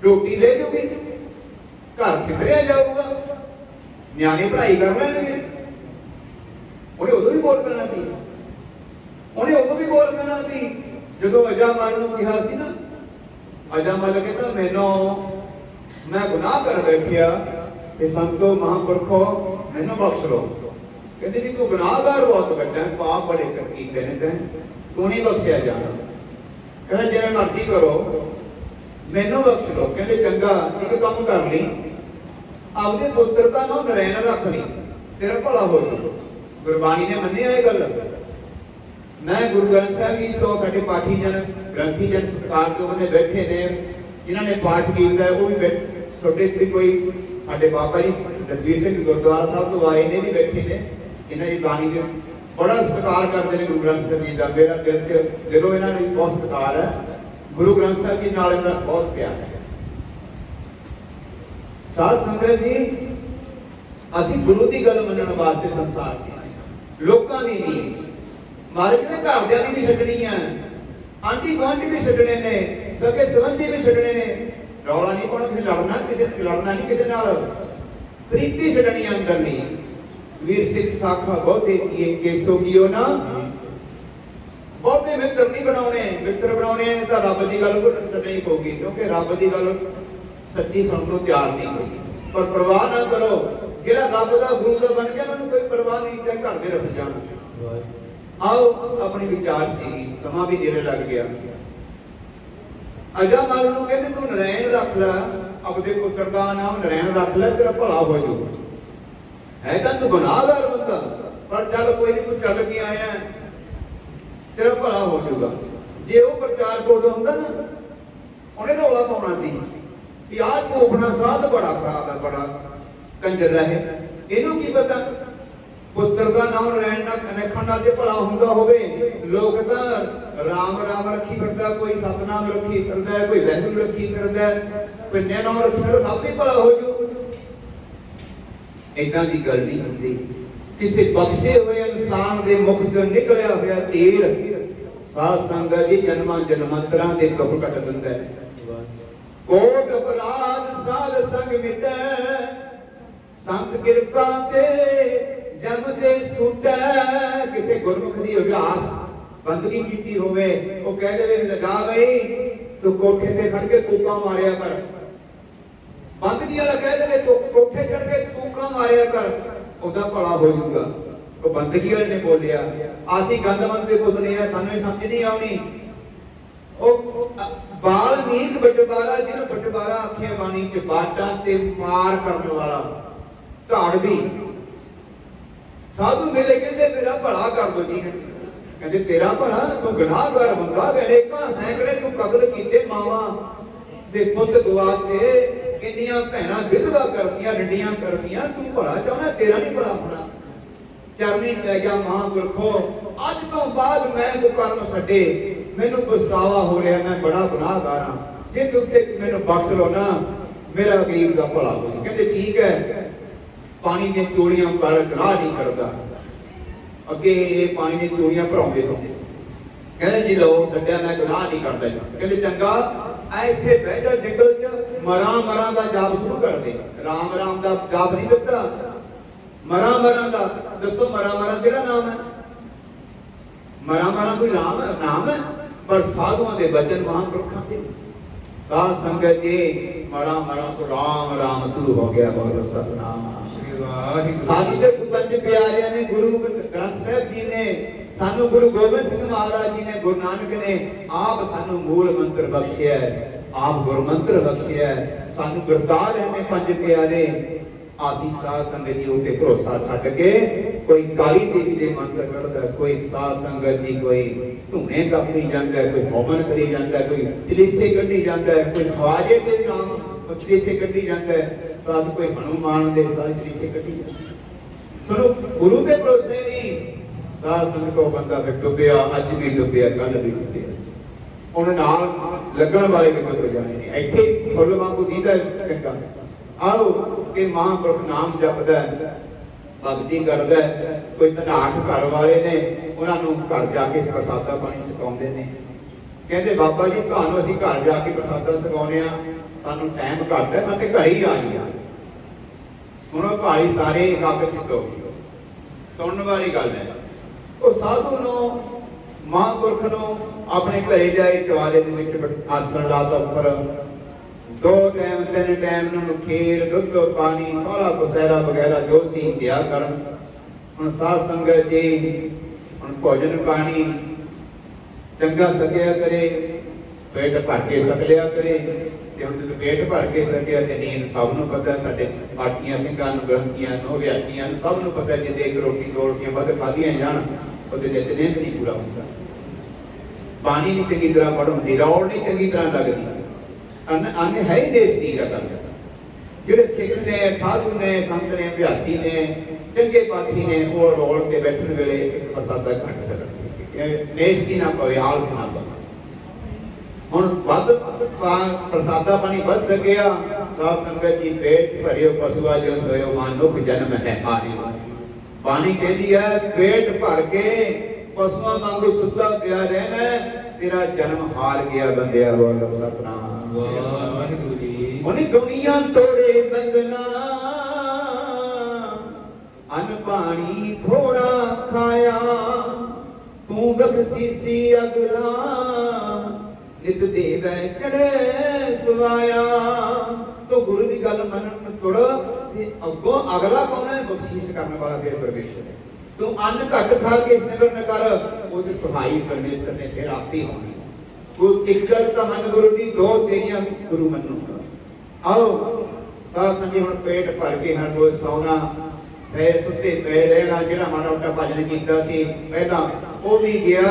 ਰੋਟੀ ਲੈ ਜੂਗੀ ਘਰ ਸਿੱਧਰਿਆ ਜਾਊਗਾ, ਨਿਆਣੇ ਪੜ੍ਹਾਈ ਕਰ ਲੈਣਗੇ। ਉਹਨੇ ਉਦੋਂ ਵੀ ਬੋਲ ਪੈਣਾ ਸੀ। ਉਹਨੇ ਉਦੋਂ ਵੀ ਬੋਲ ਪੈਣਾ ਸੀ, ਜਦੋਂ ਅਜਾਮਲ ਨੂੰ ਕਿਹਾ ਸੀ ਨਾ ਅਜਾਮਲ ਕਹਿੰਦਾ, ਮੈਨੂੰ, ਮੈਂ ਗੁਨਾਹ ਕਰ ਬੈਠਿਆ। ਤੇ ਸੰਤੋ ਮਹਾਂਪੁਰਖੋ, ਮੈਨੂੰ ਬਖਸ਼ ਲਓ। ਕਹਿੰਦੇ ਵੀ ਤੂੰ ਗੁਨਾਹਗਾਰ ਬਹੁਤ ਵੱਡਾ ਹੈ, ਪਾਪ ਬੜੇ ਕਰ ਕੀਤੇ ਤੂੰ। ਨਹੀਂ ਬਖਸ਼ਿਆ ਜਾਣਾ। ਕਹਿੰਦਾ, ਜਿਵੇਂ ਮਰਜ਼ੀ ਕਰੋ, ਮੈਨੂੰ ਬਖਸ਼ ਲਓ। ਕਹਿੰਦੇ, ਚੰਗਾ, ਇੱਕ ਕੰਮ ਕਰ ਲਈ। ਆਪਦੇ ਪੁੱਤਰ ਦਾ ਨਾਮ ਨਰੈਣ ਰੱਖ ਲਈ। ਤੇਰਾ ਭਲਾ ਹੋ ਜਾਊ। ਗੁਰਬਾਣੀ ਨੇ ਮੰਨਿਆ ਇਹ ਗੱਲ? ਮੈਂ ਗੁਰੂ ਗ੍ਰੰਥ ਸਾਹਿਬ ਜੀ ਤੋਂ, ਸਾਡੇ ਪਾਠੀ ਜਨ, ਗ੍ਰੰਥੀ ਜਨ ਸਤਿਕਾਰ ਤੋਂ ਉਹਨੇ ਬੈਠੇ ਨੇ। ਜਿਨ੍ਹਾਂ ਨੇ ਪਾਠ ਕੀਤਾ, ਉਹ ਵੀ ਤੁਹਾਡੇ ਸੀ ਕੋਈ ਸਾਡੇ ਬਾਬਾ ਜੀ ਜਸਵੀਰ ਸਿੰਘ ਗੁਰਦੁਆਰਾ ਸਾਹਿਬ ਤੋਂ ਆਏ ਨੇ ਵੀ ਬੈਠੇ ਨੇ, ਇਹਨਾਂ ਦੀ ਬਾਣੀ ਦੇ ਬੜਾ ਸਤਿਕਾਰ ਕਰਦੇ ਨੇ ਗੁਰੂ ਗ੍ਰੰਥ ਸਾਹਿਬ ਜੀ ਦਾ। ਮੇਰਾ ਦਿਲ ਚ ਦਿਲੋਂ ਇਹਨਾਂ ਨੂੰ ਬਹੁਤ ਸਤਿਕਾਰ ਹੈ। ਗੁਰੂ ਗ੍ਰੰਥ ਸਾਹਿਬ ਜੀ ਨਾਲ ਇਹਨਾਂ ਦਾ ਬਹੁਤ ਪਿਆਰ ਹੈ। ਸਾਧ ਸੰਗਤ ਜੀ, ਅਸੀਂ ਗੁਰੂ ਦੀ ਗੱਲ ਮੰਨਣ ਵਾਸਤੇ ਸੰਸਾਰ 'ਚ ਲੋਕਾਂ ਦੀ ਨਹੀਂ। ਮਹਾਰਾਜ ਦੇ ਘਰਦਿਆਂ ਦੀ ਵੀ ਛੱਡਣੀ ਹੈ ਆਂਟੀ ਗੁਆਂਢੀ ਵੀ ਛੱਡਣੇ ਨੇ ਸਕੇ ਸੰਬੰਧੀ ਵੀ ਛੱਡਣੇ ਨੇ। ਰੌਲਾ ਨਹੀਂ ਪਾਉਣਾ ਕਿਸੇ ਲੜਨਾ ਕਿਸੇ ਲੜਨਾ ਨਹੀਂ ਕਿਸੇ ਨਾਲ। ਪ੍ਰੀਤੀ ਛੱਡਣੀ ਹੈ ਅੰਦਰ ਨਹੀਂ। ਵੀਰ ਸਿੱਖ ਸਾਖਾ ਬਹੁਤੇ ਕੀਏ ਕੇਸੋ ਕੀਓ ਨਾ। ਬਹੁਤੇ ਮਿੱਤਰ ਨਹੀਂ ਬਣਾਉਣੇ। ਮਿੱਤਰ ਬਣਾਉਣੇ ਤਾਂ ਰੱਬ ਦੀ ਗੱਲ ਕੋਈ ਛੱਡਣੀ ਪਊਗੀ ਕਿਉਂਕਿ ਰੱਬ ਦੀ ਗੱਲ ਸੱਚੀ ਸੁਣਨ ਨੂੰ ਤਿਆਰ ਨਹੀਂ ਹੋਈ ਪਰ ਪਰਵਾਹ ਨਾ ਕਰੋ। ਜਿਹੜਾ ਰੱਬ ਦਾ ਗੁਰੂ ਦਾ ਬਣ ਗਿਆ ਉਹਨੂੰ ਕੋਈ ਪਰਵਾਹ ਨਹੀਂ ਚਾਹੇ ਘਰ ਦੇ ਰਸ ਜਾਣ। ਆਓ ਆਪਣੀ ਵਿਚਾਰ ਸੀ। ਸਮਾਂ ਵੀ ਨੇੜੇ ਲੱਗ ਗਿਆ। ਅਜਾ ਨੂੰ ਕਹਿੰਦੇ ਤੂੰ ਨਰੈਣ ਰੱਖ ਲੈ, ਆਪਦੇ ਪੁੱਤਰ ਦਾ ਨਾਮ ਨਰੈਣ ਰੱਖ ਲੈ, ਤੇਰਾ ਭਲਾ ਹੋ ਜਾਊ। ਹੈ ਤਾਂ ਤੂੰ ਗੁਨਾਹਗਾਰ ਬੰਦਾ ਪਰ ਚੱਲ ਕੋਈ ਨਹੀਂ ਤੂੰ ਚੱਲ ਕੇ ਆਇਆ ਤੇਰਾ ਭਲਾ ਹੋ ਜਾਊਗਾ। ਜੇ ਉਹ ਪ੍ਰਚਾਰ ਕੋਡ ਹੁੰਦਾ ਨਾ, ਉਹਨੇ ਰੌਲਾ ਪਾਉਣਾ ਸੀ ਕਿ ਆਹ ਕੋਪਣਾ ਸਾਧ ਬੜਾ ਖਰਾਬ ਹੈ, ਬੜਾ ਕੰਜਰ ਰਹੇ। ਇਹਨੂੰ ਕੀ ਪਤਾ? ਪੁੱਤਰ ਦਾ ਨਾਮ ਰਹਿਣ ਨਾਲ ਕਨੇਖਣ ਨਾਲ ਜੇ ਭਲਾ ਹੁੰਦਾ ਹੋਵੇ ਲੋਕ ਤਾਂ ਰਾਮ ਰਾਮ ਰੱਖੀ ਫਿਰਦਾ ਕੋਈ ਸਤਨਾਮ ਰੱਖੀ ਫਿਰਦਾ ਕੋਈ ਵੈਰੂ ਰੱਖੀ ਫਿਰਦਾ ਹੈ, ਨਾਮ ਰੱਖੀ ਸਭ ਦੇ ਭਲਾ ਹੋ ਜੂ। ਇਦਾਂ ਦੀ ਗੱਲ ਨਹੀਂ ਹੁੰਦੀ। ਕਿਸੇ ਬਖਸ਼ੇ ਹੋਏ ਇਨਸਾਨ ਦੇ ਮੁਖ ਚੋਂ ਨਿਕਲਿਆ ਹੋਇਆ ਤੀਰ ਸਾਧ ਸੰਗਤ ਜੀ ਜਨਮਾਂ ਜਨਮਾਂਤਰਾਂ ਦੇ ਦੁੱਖ ਕੱਟ ਦਿੰਦਾ ਹੈ। ਕੋਟ ਅਪਰਾਧ ਸਾਧ ਸੰਗ ਮਿਟੈ ਸੰਤ ਕਿਰਪਾ ਤੇ ਜਮ ਦੇ ਸੁਟੈ, ਕਿਸੇ ਗੁਰਮੁਖ ਦੀ ਅਭਿਆਸ ਬੰਦਗੀ ਕੀਤੀ ਹੋਵੇ, ਉਹ ਕਹਿ ਦੇਵੇ ਲਗਾ ਬਈ, ਤੂੰ ਕੋਠੇ ਤੇ ਖੜ ਕੇ ਕੂਕਾਂ ਮਾਰਿਆ ਕਰ। ਬੰਦਗੀ ਵਾਲਾ ਕਹਿ ਦੇਵੇ ਤੂੰ ਕੋਠੇ ਚੜ ਕੇ ਕੂਕਾਂ ਮਾਰਿਆ ਕਰ। ਉਹਦਾ ਭਲਾ ਹੋ ਜਾਊਗਾ। ਉਹ ਬੰਦਗੀ ਵਾਲੇ ਨੇ ਬੋਲਿਆ ਅਸੀਂ ਗੰਦਮੰਦ ਦੇ ਪੁੱਤਰੇ ਆ, ਸਾਨੂੰ ਇਹ ਸਮਝ ਨਹੀਂ ਆਉਣੀ। ਉਹ ਬਾਲ ਨੀਤ ਬਟਵਾਰਾ, ਜਿਹਨੂੰ ਬਟਵਾਰਾ ਆਖਿਆ ਬਾਣੀ ਚ, ਬਾਟਾਂ ਤੇ ਮਾਰ ਕਰਨ ਵਾਲਾ ਢਾੜਵੀ ਸਾਧੂ ਮਿਲੇ ਕਹਿੰਦੇ ਮੇਰਾ ਭਲਾ ਕਰ ਦੋ ਜੀ ਕਹਿੰਦੇ, ਤੇਰਾ ਭਲਾ? ਤੂੰ ਗੁਨਾਹਗਾਰ ਬੰਦਾ ਅਨੇਕਾਂ ਸੈਂਕੜੇ ਤੂੰ ਕਤਲ ਕੀਤੇ ਮਾਵਾ ਦੇ ਪੁੱਤ ਗਵਾ ਕੇ ਇੰਨੀਆਂ ਭੈਣਾਂ ਵਿਧਵਾ ਕਰਦੀਆਂ ਡੰਡੀਆਂ ਕਰਦੀਆਂ ਤੂੰ ਭਲਾ ਚਾਹਣਾ ਤੇਰਾ ਨਹੀਂ ਭਲਾ ਹੋਣਾ ਚਰਨੀ ਪੈ ਗਿਆ ਮਹਾਂਪੁਰਖੋ। ਅੱਜ ਤੋਂ ਬਾਅਦ ਮੈਂ ਕੋ ਕਰਮ ਛੱਡੇ। ਮੈਨੂੰ ਪਛਤਾਵਾ ਹੋ ਰਿਹਾ, ਮੈਂ ਬੜਾ ਗੁਨਾਹਗਾਰ ਹਾਂ। ਜੇ ਤੁਸੀਂ ਮੈਨੂੰ ਬਖਸ਼ ਲਓ ਨਾ, ਮੇਰਾ ਗਰੀਬ ਦਾ ਭਲਾ ਹੋ ਕਹਿੰਦੇ, ਠੀਕ ਹੈ। ਪਾਣੀ ਦੀਆਂ ਚੋਲੀਆਂ ਪਰ ਗੁਨਾਹ ਨਹੀਂ ਕਰਦਾ। ਅੱਗੇ ਇਹ ਪਾਣੀ ਦੀਆਂ ਚੋਲੀਆਂ ਭਰਾਉਂਦੇ ਹੁੰਦੇ ਕਹਿੰਦੇ ਜੀ ਲਓ, ਛੱਡਿਆ ਮੈਂ ਗੁਨਾਹ ਨਹੀਂ ਕਰਦਾ ਕਹਿੰਦੇ ਚੰਗਾ, ਆ ਇੱਥੇ ਬਹਿ ਜਾ ਜੰਗਲ 'ਚ, ਮਰਾਂ ਮਰਾਂ ਦਾ ਜਾਪ ਸ਼ੁਰੂ ਕਰ ਰਾਮ ਰਾਮ ਦਾ ਜਾਪ ਨਹੀਂ ਦਿੱਤਾ। ਮਰਾਂ ਮਰਾਂ ਦਾ, ਦੱਸੋ ਮਰਾਂ ਮਰਾਂ ਕਿਹੜਾ ਨਾਮ ਹੈ? ਮਰਾਂ ਮਰਾਂ ਕੋਈ ਨਾਮ ਨਾਮ ਹੈ? ਪਰ ਸਾਧੂਆਂ ਦੇ ਬਚਨ ਮਹਾਂਪੁਰਖਾਂ ਦੇ। ਸਾਧ ਸੰਗਤ ਜੀ ਮਰਾਂ ਮਰਾਂ ਤੋਂ ਰਾਮ ਰਾਮ ਸ਼ੁਰੂ ਹੋ ਗਿਆ ਬੋਲੋ ਸਤਨਾਮ। ਸ਼੍ਰੀ ਦੇ ਪੰਜ ਪਿਆਰਿਆਂ ਨੇ ਗੁਰੂ ਗ੍ਰੰਥ ਸਾਹਿਬ ਜੀ ਨੇ ਸਾਨੂੰ ਗੁਰੂ ਗੋਬਿੰਦ ਸਿੰਘ ਮਹਾਰਾਜ ਜੀ ਨੇ, ਗੁਰੂ ਨਾਨਕ ਨੇ ਆਪ ਸਾਨੂੰ ਮੂਲ ਮੰਤਰ ਬਖਸ਼ਿਆ ਆਪ ਗੁਰ ਬਖਸ਼ਿਆ ਸਾਨੂੰ ਗੁਰਦਾਰ ਨੇ ਪੰਜ ਪਿਆਰੇ ਆਸੀ ਸਾਧ ਸੰਗਤ ਜੀ ਉੱਤੇ ਭਰੋਸਾ ਛੱਡ ਕੇ ਕੋਈ ਕਾਲੀ ਦੇਵੀ ਦੇ ਮੰਤਰ ਕਰਦਾ ਕੋਈ ਸਾਧ ਸੰਗਤ ਜੀ ਕੋਈ ਧੂਣੇ ਕੱਪੀ ਜਾਂਦਾ ਕੋਈ ਹਵਨ ਕਰੀ ਜਾਂਦਾ ਕੋਈ ਚਲੀਸੇ ਕੱਢੀ ਜਾਂਦਾ ਕੋਈ ਖਵਾਜੇ ਦੇ ਨਾਮ ਚਲੀਸੇ ਕੱਢੀ ਜਾਂਦਾ ਹੈ, ਸਾਧ ਕੋਈ ਹਨੂਮਾਨ ਦੇ ਸਾਰੇ ਚਲੀਸੇ ਕੱਢੀ ਜਾਂਦਾ ਹੈ। ਸੁਣੋ ਗੁਰੂ ਦੇ ਭਰੋਸੇ ਨਹੀਂ, ਸਾਧ ਸੰਗਤ ਕੋ ਬੰਦਾ ਫਿਰ ਡੁੱਬਿਆ, ਅੱਜ ਵੀ ਡੁੱਬਿਆ ਕੱਲ ਵੀ ਡੁੱਬਿਆ। ਉਹਨਾਂ ਨਾਲ ਲੱਗਣ ਵਾਲੇ ਕਿਤੇ ਤੋਂ ਜਾਣੇ ਨਹੀਂ। ਇੱਥੇ ਫੁੱਲ ਵਾਂਗੂ ਦੀਦਾ ਚੰਗਾ। ਆਓ, ਕਿ ਮਹਾਂਪੁਰਖ ਨਾਮ ਜਪਦਾ ਭਗਤੀ ਕਰਦਾ ਕੋਈ ਧਨਾਟ ਘਰ ਵਾਲੇ ਨੇ, ਉਹਨਾਂ ਨੂੰ ਘਰ ਜਾ ਕੇ ਪ੍ਰਸਾਦਾ ਪਾਣੀ ਸਿਖਾਉਂਦੇ ਨੇ। ਕਹਿੰਦੇ, ਬਾਬਾ ਜੀ, ਤੁਹਾਨੂੰ ਅਸੀਂ ਘਰ ਜਾ ਕੇ ਪ੍ਰਸਾਦਾ ਸਿਖਾਉਂਦੇ ਆ ਸਾਨੂੰ ਟਾਈਮ ਘੱਟ ਹੈ, ਸਾਡੇ ਘਰ ਹੀ ਆ ਜੀ ਸੁਣੋ ਭਾਈ, ਸਾਰੇ ਇਕਾਗਰ ਚਿੱਤੋ ਸੁਣਨ ਵਾਲੀ ਗੱਲ ਹੈ। ਉਹ ਸਾਧੂ ਨੂੰ, ਮਹਾਂਪੁਰਖ ਨੂੰ ਆਪਣੇ ਘਰੇ ਜਾਏ ਚਵਾਰੇ ਦੇ ਵਿੱਚ ਬੈਠ- ਆਸਣ ਲਾਤਾ ਉੱਪਰ। ਦੋ ਟਾਈਮ ਤਿੰਨ ਟਾਈਮ ਨੂੰ ਖੀਰ ਦੁੱਧ, ਪਾਣੀ ਥੋੜਾ ਬਸੈਰਾ ਵਗੈਰਾ ਜੋ ਸੀ ਦਿਆ ਕਰਨ। ਹੁਣ ਸਾਧ ਸੰਗਤ ਜੀ, ਹੁਣ ਭੋਜਨ ਪਾਣੀ, ਚੰਗਾ ਸਕਿਆ ਕਰੇ, ਪੇਟ ਭਰ ਕੇ ਸਕ ਲਿਆ ਕਰੇ। ਤੇ ਹੁਣ ਭਰ ਕੇ ਸਕਿਆ ਤੇ ਸਭ ਨੂੰ ਪਤਾ, ਸਾਡੇ ਬਾਕੀਆਂ ਸਿੰਘਾਂ ਨੂੰ, ਗ੍ਰੰਥੀਆਂ ਨੂੰ ਵਿਆਸੀਆਂ ਨੂੰ ਸਭ ਨੂੰ ਪਤਾ ਜੇ ਦੇਖ ਰੋਟੀ ਦੋ ਰੋਟੀਆਂ ਵੱਧ ਖਾਧੀਆਂ ਜਾਣ, ਉਹਦੇ ਵਿੱਚ ਨੀਂਦ ਨਹੀਂ ਪੂਰਾ ਹੁੰਦਾ। ਪਾਣੀ ਨਹੀਂ ਚੰਗੀ ਤਰ੍ਹਾਂ ਪੜਾਉਂਦੀ ਰੌਲ ਨਹੀਂ ਚੰਗੀ ਤਰ੍ਹਾਂ ਲੱਗਦੀ। ਅੰਨ ਅੰਨ ਹੈ ਹੀ ਦੇਸ਼ ਦੀ ਰਕਮ। ਜਿਹੜੇ ਸਿੱਖ ਨੇ, ਸਾਧੂ ਨੇ, ਸੰਤ ਨੇ, ਅਭਿਆਸੀ ਨੇ, ਚੰਗੇ ਪਾਠੀ ਨੇ, ਉਹ ਰੋਲ ਤੇ ਬੈਠਣ ਵੇਲੇ ਇੱਕ ਪ੍ਰਸਾਦਾ ਘੱਟ ਸਕਣਗੇ ਦੇਸ਼ ਦੀ ਨਾ ਪਵੇ, ਆਲਸ ਨਾ ਪਵੇ ਹੁਣ ਵੱਧ ਪ੍ਰਸਾਦਾ ਪਾਣੀ ਵੱਧ ਸਕਿਆ। ਸਾਧ ਸੰਗਤ ਜੀ ਪੇਟ ਭਰਿਓ ਪਸ਼ੂਆ ਜੋ ਸੋਇਓ ਮਾਨੁਖ ਜਨਮ ਹੈ ਹਾਰੀ ਪਾਣੀ ਕਹਿੰਦੀ ਹੈ ਪੇਟ ਭਰ ਕੇ ਪਸ਼ੂਆਂ ਵਾਂਗੂ ਸੁੱਤਾ ਪਿਆ ਰਹਿਣਾ ਤੇਰਾ ਜਨਮ ਹਾਰ ਗਿਆ ਬੰਦਿਆ ਬੋਲੋ ਸਤਨਾਮ। ਵਾਹਿਗੁਰੂ ਜੀ। ਉਹਨੇ ਦੁਨੀਆ ਤੋੜੇ ਬੰਦਨਾ। ਅਨ ਪਾਣੀ ਥੋੜਾ ਖਾਇਆ ਤੂੰ ਬਖਸ਼ੀਸੀ ਅਗਲਾ। ਨਿਤ ਦੇਵੈ ਚੜੇ ਸਵਾਇਆ। ਤੋ ਗੁਰੂ ਦੀ ਗੱਲ ਮੰਨਣ ਤੁਰ ਤੇ ਅੱਗੋਂ ਅਗਲਾ ਕੌਣ ਹੈ? ਬਖਸ਼ੀਸ਼ ਕਰਨ ਵਾਲਾ ਫਿਰ ਪਰਮੇਸ਼ਰ। ਹੈ ਤੂੰ ਅੰਨ ਘੱਟ ਖਾ ਕੇ ਸਿਮਰਨ ਕਰ ਉਹਦੀ ਸਹਾਈ ਪਰਮੇਸ਼ਰ ਨੇ ਫਿਰ ਆਪੇ ਹੋਣੀ। ਤੂੰ ਇੱਕ ਤਾਂ ਮੰਨ ਗੁਰੂ ਦੀ, ਦੋ ਤੇਰੀਆਂ ਗੁਰੂ ਮੰਨੂਗਾ ਆਓ ਸਾਧ ਸੰਗੀ ਹੁਣ ਪੇਟ ਭਰ ਕੇ ਹਰ ਰੋਜ਼ ਸੌਣਾ। ਫੇਰ ਸੁੱਤੇ ਪਏ ਰਹਿਣਾ, ਜਿਹੜਾ ਮਾੜਾ ਮੋਟਾ ਭਜਨ ਕੀਤਾ ਸੀ, ਪਹਿਲਾਂ ਉਹ ਵੀ ਗਿਆ,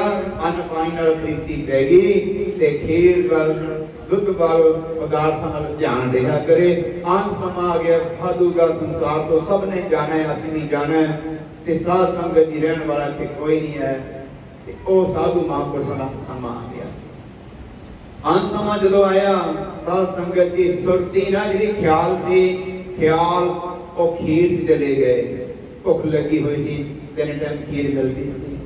ਅੰਨ ਪਾਣੀ ਨਾਲ ਪ੍ਰੀਤੀ ਪੈ ਗਈ। ਤੇ ਖੀਰ ਵੱਲ, ਦੁੱਧ ਵੱਲ ਪਦਾਰਥਾਂ ਨਾਲ ਧਿਆਨ ਰਿਹਾ ਕਰੇ। ਅੰਨ ਸਮਾਂ ਆ ਗਿਆ, ਸਾਧੂ ਸੰਸਾਰ ਤੋਂ ਸਭ ਨੇ ਜਾਣਾ ਹੈ, ਅਸੀਂ ਨਹੀਂ ਜਾਣਾ ਤੇ ਸਾਧ ਸੰਗਤ ਦੀ ਰਹਿਣ ਵਾਲਾ ਤੇ ਕੋਈ ਨਹੀਂ ਹੈ। ਤੇ ਉਹ ਸਾਧੂ ਮਹਾਂਪੁਰਸ਼ ਦਾ ਸਮਾਂ ਆ ਗਿਆ। ਅੰਤ ਸਮਾਂ ਜਦੋਂ ਆਇਆ, ਸਾਧ ਸੰਗਤ ਦੀ ਸੁਰਤੀ ਨਾਲ ਜਿਹੜੀ ਖਿਆਲ ਸੀ, ਖਿਆਲ, ਉਹ ਖੀਰ 'ਚ ਚਲੇ ਗਏ। ਭੁੱਖ ਲੱਗੀ ਹੋਈ ਸੀ, ਤਿੰਨ ਟਾਈਮ ਖੀਰ ਮਿਲਦੀ ਸੀ।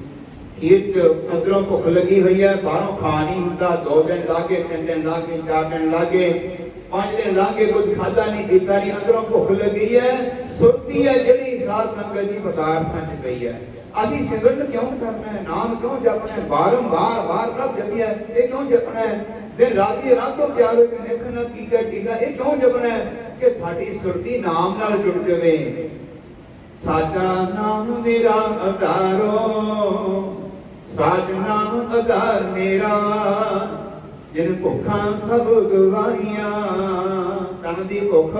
ਖੀਰ 'ਚ ਅੰਦਰੋਂ ਭੁੱਖ ਲੱਗੀ ਹੋਈ ਹੈ, ਬਾਹਰੋਂ ਖਾ ਨਹੀਂ ਹੁੰਦਾ, ਦੋ ਦਿਨ ਲਾਗੇ, ਤਿੰਨ ਦਿਨ ਲਾਗੇ, ਚਾਰ ਦਿਨ ਲਾਗੇ, ਪੰਜ ਦਿਨ ਲਾਗੇ, ਕੁਝ ਖਾਦਾ ਨਹੀਂ ਪੀਤਾ ਨਹੀਂ, ਅੰਦਰੋਂ ਭੁੱਖ ਲੱਗੀ ਹੈ ਸੁਰਤੀ ਹੈ, ਜਿਹੜੀ ਸਾਧ ਸੰਗਤ ਦੀ ਪਦਾਰਥਾਂ 'ਚ ਪਈ ਹੈ। ਅਸੀਂ ਸਿਮਰਨ ਕਿਉਂ ਕਰਨਾ ਹੈ? ਨਾਮ ਕਿਉਂ ਜਪਣਾ ਹੈ? ਬਾਰੰਬਾਰ ਬਾਰ ਪ੍ਰਭ ਜਪਿਆ ਇਹ ਕਿਉਂ ਜਪਣਾ ਹੈ? ਦਿਨ ਰਾਤੀ ਰਾਤੋਂ ਪਿਆਰ ਵਿੱਚ ਦੇਖਣਾ ਕੀਚਾ ਟੀਕਾ ਇਹ ਕਿਉਂ ਜਪਣਾ ਹੈ? ਕਿ ਸਾਡੀ ਸੁਰਤੀ ਨਾਮ ਨਾਲ ਜੁੜ ਜਾਵੇ। ਸਾਚਾ ਨਾਮ ਮੇਰਾ ਅਧਾਰੋ ਸਾਚ ਨਾਮ ਅਧਾਰ ਮੇਰਾ, ਜਿਨ ਭੁੱਖਾਂ ਸਭ ਗਵਾਈਆਂ ਤਨ ਦੀ ਭੁੱਖ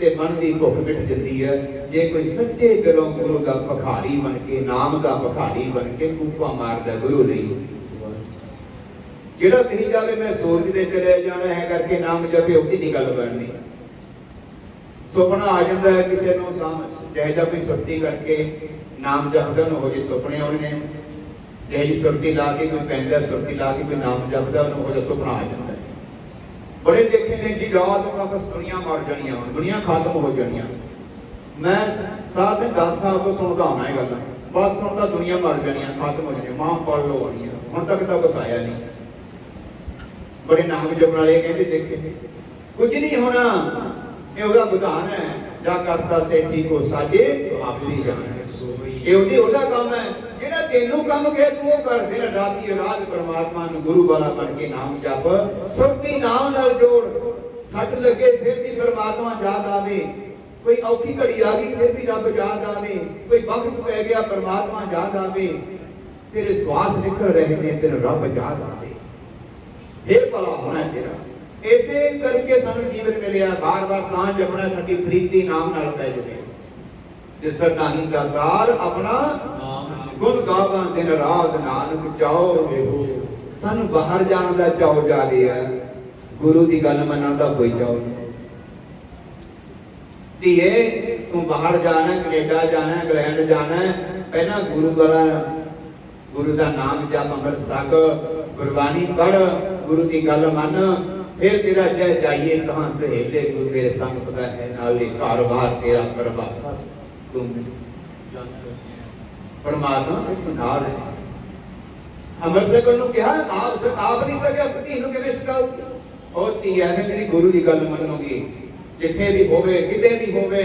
ਤੇ ਮਨ ਦੀ ਭੁੱਖ ਮਿਟ ਜਾਂਦੀ ਹੈ। ਜੇ ਕੋਈ ਸੱਚੇ ਦਿਲੋਂ ਗੁਰੂ ਦਾ ਭਖਾਰੀ ਬਣ ਕੇ, ਨਾਮ ਦਾ ਭਖਾਰੀ ਬਣ ਕੇ ਕੂਪਾ ਮਾਰਦਾ ਗੁਰੂ ਲਈ ਜਿਹੜਾ ਕਹੀ ਜਾਵੇ, ਮੈਂ ਸੂਰਜ ਦੇ ਚਲੇ ਜਾਣਾ ਹੈ ਕਰਕੇ ਨਾਮ ਜਪੇ ਉਹਦੀ ਨਹੀਂ ਗੱਲ ਬਣਨੀ? ਸੁਪਨਾ ਆ ਜਾਂਦਾ ਹੈ ਕਿਸੇ ਨੂੰ ਸਾਮ ਜਿਹੇ ਕੋਈ ਸੁਰਤੀ ਕਰਕੇ ਨਾਮ ਜਪਦਾ ਨੂੰ ਹੋ ਜੇ ਸੁਪਨੇ ਆਉਣੇ ਨੇ। ਜਿਹੇ ਸੁਰਤੀ ਲਾ ਕੇ, ਕੋਈ ਪੈਂਦਾ ਸੁਰਤੀ ਲਾ ਕੇ, ਕੋਈ ਨਾਮ ਜਪਦਾ, ਉਹਨੂੰ ਹੋ ਜਾ ਸੁਪਨਾ ਜਾਂਦਾ ਬੜੇ ਦੇਖੇ ਨੇ ਜੀ, ਰਾਤ ਨੂੰ ਬਸ ਦੁਨੀਆ ਮਰ ਜਾਣੀਆਂ ਹੁਣ ਦੁਨੀਆ ਖਤਮ ਹੋ ਜਾਣੀਆਂ। ਮੈਂ ਸਾਹ ਸਿੰਘ 10 ਸਾਲ ਤੋਂ ਸੁਣਦਾ ਹਾਂ ਇਹ ਗੱਲਾਂ। ਬਸ ਸੁਣਦਾ ਦੁਨੀਆ ਮਰ ਜਾਣੀਆਂ, ਖਤਮ ਹੋ ਜਾਣੀਆਂ, ਮਾਂ ਪੜ ਲੋ ਆਣੀਆਂ ਹੁਣ ਤੱਕ ਤਾਂ ਕੁਛ ਆਇਆ ਨਹੀਂ। ਬੜੇ ਨਾਮ ਜਪਣ ਵਾਲੇ ਕਹਿੰਦੇ, ਦੇਖੇ। ਕੁਝ ਨਹੀਂ ਹੋਣਾ। ਇਹ ਉਹਦਾ ਵਿਧਾਨ ਹੈ। ਜਾ ਕਰਤਾ ਸੇਠੀ ਠੀਕ ਸਾਜੇ ਆਪਣੀ ਜਾਣ ਇਹ ਉਹਦੀ ਉਹਦਾ ਕੰਮ ਹੈ। ਜਿਹੜਾ ਤੈਨੂੰ ਕੰਮ ਕਹੇ ਤੂੰ ਉਹ ਕਰ। ਦਿਨ ਰਾਤੀ ਰਾਤ ਪਰਮਾਤਮਾ ਨੂੰ ਗੁਰੂ ਵਾਲਾ ਬਣ ਕੇ ਨਾਮ ਜਪ। ਸੁਰਤੀ ਨਾਮ ਨਾਲ ਜੋੜ। ਸੱਟ ਲੱਗੇ ਫਿਰ ਵੀ ਪਰਮਾਤਮਾ ਯਾਦ ਆਵੇ। ਕੋਈ ਔਖੀ ਘੜੀ ਆ ਗਈ ਫਿਰ ਵੀ ਰੱਬ ਯਾਦ ਆਵੇ। ਕੋਈ ਵਕਤ ਪੈ ਗਿਆ ਪਰਮਾਤਮਾ ਯਾਦ ਆਵੇ। ਤੇਰੇ ਸਵਾਸ ਨਿਕਲ ਰਹੇ ਨੇ, ਤੈਨੂੰ ਰੱਬ ਯਾਦ ਆਵੇ। ਇਹ ਭਲਾ ਹੋਣਾ ਤੇਰਾ। ਇਸੇ ਕਰਕੇ ਸਾਨੂੰ ਜੀਵਨ ਮਿਲਿਆ। ਬਾਰ-ਬਾਰ ਤਾਂ ਜਪਣਾ ਸਾਡੀ ਪ੍ਰੀਤੀ ਨਾਮ ਨਾਲ ਪੈ ਜਾਵੇ। ਜਿਸ ਤਰ੍ਹਾਂ ਹੀ ਕਰਤਾਰ ਆਪਣਾ ਗੁਣ ਗਾਵਾਂ ਦਿਨ ਰਾਤ ਨਾਨਕ ਚਾਓ ਸਾਨੂੰ ਬਾਹਰ ਜਾਣ ਦਾ ਚਾਉ ਜਾ ਰਿਹਾ ਗੁਰੂ ਦੀ ਗੱਲ ਮੰਨਣ ਦਾ ਕੋਈ ਚਾਉ ਨਹੀਂ। ਧੀਏ, ਤੂੰ ਬਾਹਰ ਜਾਣਾ, ਕੈਨੇਡਾ ਜਾਣਾ, ਇੰਗਲੈਂਡ ਜਾਣਾ, ਪਹਿਲਾਂ ਗੁਰੂ ਗੁਰੂ ਦਾ ਨਾਮ ਜਪ ਅੰਮ੍ਰਿਤ ਛਕ ਗੁਰਬਾਣੀ ਪੜ ਗੁਰੂ ਦੀ ਗੱਲ ਮੰਨ, ਫਿਰ ਤੇਰਾ ਜੈ ਜਾਈਏ ਕਹਾਂ ਸਹੇਲੇ ਗੁਰੂ ਤੇਰੇ ਸੰਗ ਸਦਾ ਹੈ, ਨਾਲੇ ਘਰ-ਬਾਰ ਤੇਰਾ ਪਰਵਾਸਾ ਤੂੰ ਪਰਮਾਤਮਾ ਨਾਲ ਹੈ ਅੰਮ੍ਰਿਤਸਰ ਨੂੰ ਕਿਹਾ, ਆਪ ਆਪ ਨਹੀਂ ਸਕਿਆ ਧੀ ਨੂੰ ਕਿਵੇਂ ਸਿਖਾਉ ਉਹ ਧੀ ਐਵੇਂ ਜਿਹੜੀ ਗੁਰੂ ਦੀ ਗੱਲ ਮੰਨੂਗੀ। ਜਿੱਥੇ ਵੀ ਹੋਵੇ, ਕਿਤੇ ਵੀ ਹੋਵੇ,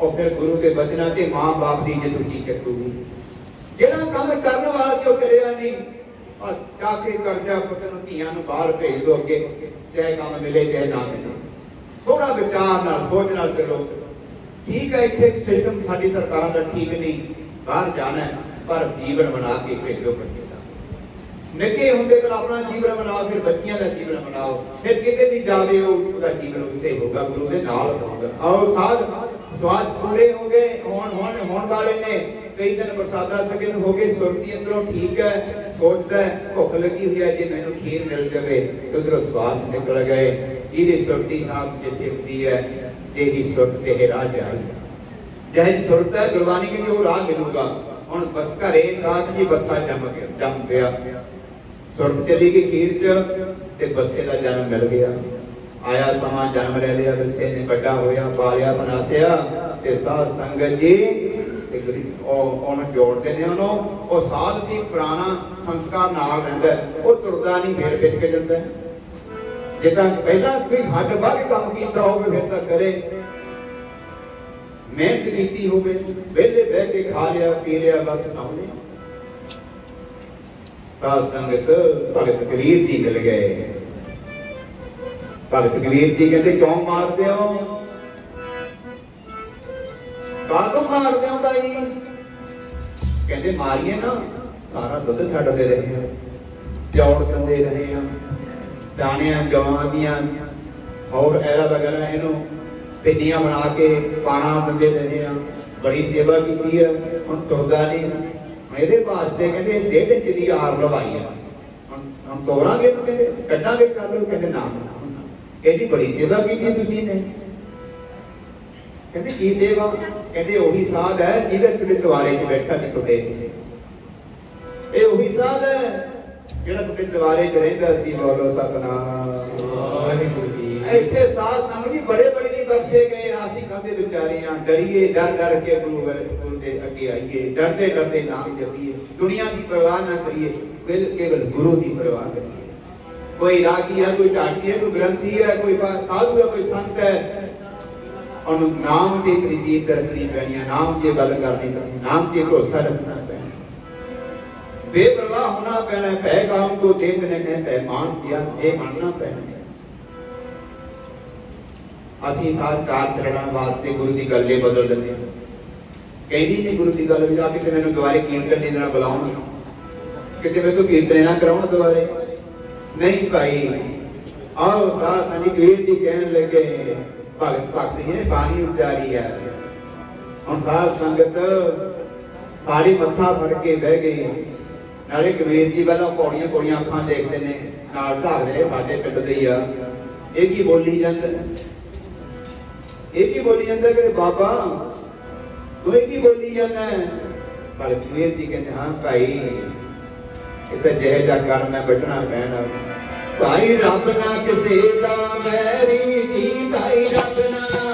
ਉਹ ਫਿਰ ਗੁਰੂ ਦੇ ਬਚਨਾਂ ਤੇ ਮਾਂ ਬਾਪ ਦੀ ਇੱਜ਼ਤ ਉੱਚੀ ਚੱਕੂਗੀ। ਜਿਹੜਾ ਕੰਮ ਕਰਨ ਵਾਲਾ ਜੋ ਕਰਿਆ ਨਹੀਂ ਆ ਜਾ ਕਰਜਾ ਪੁੱਤ ਨੂੰ ਧੀਆਂ ਨੂੰ ਬਾਹਰ ਭੇਜ ਦੋ ਅੱਗੇ। ਚਾਹੇ ਕੰਮ ਮਿਲੇ, ਚਾਹੇ ਨਾ ਮਿਲੇ। ਥੋੜਾ ਵਿਚਾਰ ਨਾਲ, ਸੋਚ ਨਾਲ ਚੱਲੋ। ਠੀਕ ਹੈ, ਇੱਥੇ ਸਿਸਟਮ ਸਾਡੀ ਸਰਕਾਰ ਦਾ ਠੀਕ ਨਹੀਂ। ਬਾਹਰ ਜਾਣਾ ਪਰ ਜੀਵਨ ਬਣਾ ਕੇ ਭੇਜੋ ਬੱਚੇ ਦਾ। ਨਿੱਕੇ ਹੁੰਦੇ ਕੋਲ ਆਪਣਾ ਜੀਵਨ ਬਣਾਓ, ਫਿਰ ਬੱਚਿਆਂ ਦਾ ਜੀਵਨ ਬਣਾਓ। ਫਿਰ ਕਿਤੇ ਵੀ ਜਾਵੇ ਉਹ, ਉਹਦਾ ਜੀਵਨ ਉੱਥੇ ਹੋਊਗਾ, ਗੁਰੂ ਦੇ ਨਾਲ ਹੋਊਗਾ। ਆਓ ਸਾਧ, ਸਵਾਸ ਪੂਰੇ ਹੋ ਗਏ, ਹੋਣ ਹੋਣ ਹੋਣ ਵਾਲੇ ਨੇ। ਕਈ ਦਿਨ ਪ੍ਰਸਾਦਾ ਸਗਨ ਹੋ ਗਏ ਸੁਰਤੀ ਅੰਦਰੋਂ ਠੀਕ ਹੈ, ਸੋਚਦਾ ਭੁੱਖ ਲੱਗੀ ਹੋਈ ਹੈ, ਜੇ ਮੈਨੂੰ ਖੀਰ ਮਿਲ ਜਾਵੇ ਉਧਰੋਂ ਸਵਾਸ ਨਿਕਲ ਗਏ। ਇਹਦੀ ਸੁਰਤੀ ਸਾਸ ਜਿੱਥੇ ਹੁੰਦੀ ਹੈ ਜੇ ਸੁਰਤ ਤੇ ਰਾਹ ਜਾਏ। ਜੈ ਸੁਰਤ ਹੈ ਗੁਰਬਾਣੀ ਕੇ ਉਹ ਰਾਹ ਮਿਲੂਗਾ ਹੁਣ ਬਸ ਘਰੇ ਸਾਸ ਜੀ ਬੱਸਾ ਜੰਮ ਗਿਆ ਜੰਮ ਪਿਆ ਸੁਰਤ ਚਲੀ ਗਈ ਖੀਰ ਚ ਤੇ ਬੱਸੇ ਦਾ ਜਨਮ ਮਿਲ ਗਿਆ ਆਇਆ ਸਮਾਂ ਜਨਮ ਲੈ ਲਿਆ ਬੱਸੇ ਨੇ ਵੱਡਾ ਹੋਇਆ ਪਾਲਿਆ ਬਨਾਸਿਆ ਤੇ ਸਾਧ ਸੰਗਤ ਜੀ ਤੇ ਗਰੀਬ ਉਹ ਉਹਨੂੰ ਜੋੜਦੇ ਨੇ ਉਹਨੂੰ ਉਹ ਸਾਧ ਸੀ ਪੁਰਾਣਾ ਸੰਸਕਾਰ ਨਾਲ ਰਹਿੰਦਾ ਉਹ ਤੁਰਦਾ ਨਹੀਂ ਫੇਰ ਪਿੱਛ ਕੇ ਜਾਂਦਾ ਜੇ ਤਾਂ ਪਹਿਲਾਂ ਕੋਈ ਹੱਡ ਵੱਧ ਕੰਮ ਕੀਤਾ ਹੋਵੇ ਫਿਰ ਤਾਂ ਕਰੇ ਮਿਹਨਤ ਕੀਤੀ ਹੋਵੇ, ਵਿਹਲੇ ਬਹਿ ਕੇ ਖਾ ਲਿਆ, ਪੀ ਲਿਆ, ਬਸ ਸਾਹਮਣੇ। ਸਾਧ ਸੰਗਤ ਭਗਤ ਕਬੀਰ ਜੀ ਮਿਲ ਗਏ। ਭਗਤ ਕਬੀਰ ਜੀ ਕਹਿੰਦੇ, ਕਿਉਂ ਮਾਰਦੇ ਹੋ? ਕਾਹਤੋਂ ਮਾਰਦੇ ਹੋ ਬਾਈ? ਕਹਿੰਦੇ, ਮਾਰੀਏ ਨਾ, ਸਾਰਾ ਦੁੱਧ ਛੱਡਦੇ ਰਹੇ ਆ ਚੌੜ ਦਿੰਦੇ ਰਹੇ ਆ ਦਾਣਿਆਂ, ਜਵਾਂ ਦੀਆਂ ਔਰ ਐਰਾ ਵਗੈਰਾ ਇਹਨੂੰ ਪਿੰਡੀਆਂ ਬਣਾ ਕੇ ਪਾਣਾ ਦਿੰਦੇ ਰਹੇ ਆ। ਬੜੀ ਸੇਵਾ ਕੀਤੀ ਹੈ ਹੁਣ ਤੁਰਦਾ ਨਹੀਂ। ਇਹਦੇ ਵਾਸਤੇ ਕਹਿੰਦੇ ਡੇਢ ਇੰਚ ਦੀ ਆਰ ਲਵਾਈ ਆ। ਹੁਣ ਤੋੜਾਂਗੇ ਕਹਿੰਦੇ ਕੱਢਾਂਗੇ ਕਰ ਲਓ ਕਹਿੰਦੇ ਨਾ ਇਹਦੀ ਬੜੀ ਸੇਵਾ ਕੀਤੀ ਤੁਸੀਂ ਨੇ। ਕਹਿੰਦੇ ਕੀ ਸੇਵਾ? ਕਹਿੰਦੇ ਉਹੀ ਸਾਧ ਹੈ ਜਿਹਦੇ ਵਿੱਚ ਚਵਾਰੇ 'ਚ ਬੈਠਾ ਸੀ ਤੁਹਾਡੇ ਇਹ ਉਹੀ ਸਾਧ ਹੈ ਜਿਹੜਾ ਤੁਹਾਡੇ ਚਵਾਰੇ 'ਚ ਰਹਿੰਦਾ ਸੀ। ਬੋਲੋ ਸਤਨਾਮ। ਵਾਹਿਗੁਰੂ ਜੀ ਇੱਥੇ ਸਾਧ ਸੰਗ ਜੀ ਬੜੇ ਬੜੇ ਨਹੀਂ ਬਖਸ਼ੇ ਗਏ ਅਸੀਂ ਕਦੇ ਵਿਚਾਰੇ ਡਰੀਏ ਡਰ ਡਰ ਕੇ ਗੁਰੂ ਗੁਰੂ ਦੇ ਅੱਗੇ ਆਈਏ। ਡਰਦੇ ਡਰਦੇ ਨਾਮ ਜਪੀਏ। ਦੁਨੀਆ ਦੀ ਪਰਵਾਹ ਨਾ ਕਰੀਏ ਫਿਰ ਕੇਵਲ ਗੁਰੂ ਦੀ ਪਰਵਾਹ ਕਰੀਏ। ਕੋਈ ਰਾਗੀ ਹੈ ਕੋਈ ਢਾਕੀ ਹੈ ਕੋਈ ਗ੍ਰੰਥੀ ਹੈ ਕੋਈ ਸਾਧੂ ਹੈ ਕੋਈ ਸੰਤ ਹੈ। ਉਹਨੂੰ ਨਾਮ ਦੀ ਪ੍ਰੀਤੀ ਕਰਨੀ ਪੈਣੀ ਹੈ ਨਾਮ ਦੀ ਗੱਲ ਕਰਨੀ ਪੈਣੀ ਨਾਮ ਦੀ ਭਰੋਸਾ ਰੱਖਣਾ ਪੈਣਾ। ਬੇਪਰਵਾਹ ਹੋਣਾ ਪੈਣਾ ਹੈ, ਭੈ ਕਾਮ ਕੋ ਦੇਖਨੇ ਨੇ ਤੈ ਮਾਨ ਦਿਆ ਇਹ ਮੰਨਣਾ ਪੈਣਾ ਅਸੀਂ ਸਾਰ ਚਾਰ ਸਰਣਾਂ ਵਾਸਤੇ ਗੁਰੂ ਦੀ ਗੱਲ ਇਹ ਬਦਲ ਦਿੰਦੇ ਹਾਂ। ਕਹਿੰਦੀ ਨਹੀਂ ਗੁਰੂ ਦੀ ਗੱਲ ਵੀ ਆ ਕੇ ਮੈਨੂੰ ਦੁਬਾਰੇ ਕੀਰਤਨ ਨਹੀਂ ਦੇਣਾ ਬੁਲਾਉਣ ਕਿਤੇ ਮੈਂ ਤੋਂ ਕੀਰਤਨ ਨਾ ਕਰਾਉਣ ਦੁਬਾਰੇ। ਨਹੀਂ ਭਾਈ, ਆਓ ਸਾਹ ਸੰਜੀ ਕਬੀਰ ਜੀ ਕਹਿਣ ਲੱਗੇ, ਭਗਤ ਭਗਤ ਨੇ ਬਾਣੀ ਉਚਾਰੀ ਹੈ ਹੁਣ ਸਾਧ ਸੰਗਤ ਸਾਰੀ ਮੱਥਾ ਫੜ ਕੇ ਬਹਿ ਗਈ। ਨਾਲੇ ਕਬੀਰ ਜੀ ਵੱਲੋਂ ਪੌੜੀਆਂ ਪੌੜੀਆਂ ਅੱਖਾਂ ਦੇਖਦੇ ਨੇ, ਨਾਲ ਝਾਕਦੇ ਨੇ ਸਾਡੇ ਪਿੰਡ ਦੇ ਆ। ਇਹ ਕੀ ਬੋਲੀ ਜਾਂਦਾ ਇਹ ਕੀ ਬੋਲੀ ਜਾਂਦਾ ਕਿ ਬਾਬਾ, ਤੂੰ ਇਹ ਕੀ ਬੋਲੀ ਜਾਂਦਾ। ਪਰ ਕਬੀਰ ਜੀ ਕਹਿੰਦੇ, ਹਾਂ ਭਾਈ, ਇਹ ਤਾਂ ਜਿਹੇ ਜਾ ਕਰ ਮੈਂ ਪੈਣਾ। ਭਾਈ ਰੱਬ ਨਾ ਕਿਸੇ ਦਾ ਮੈਰੀ ਜੀ ਭਾਈ ਰੱਬ ਨਾ।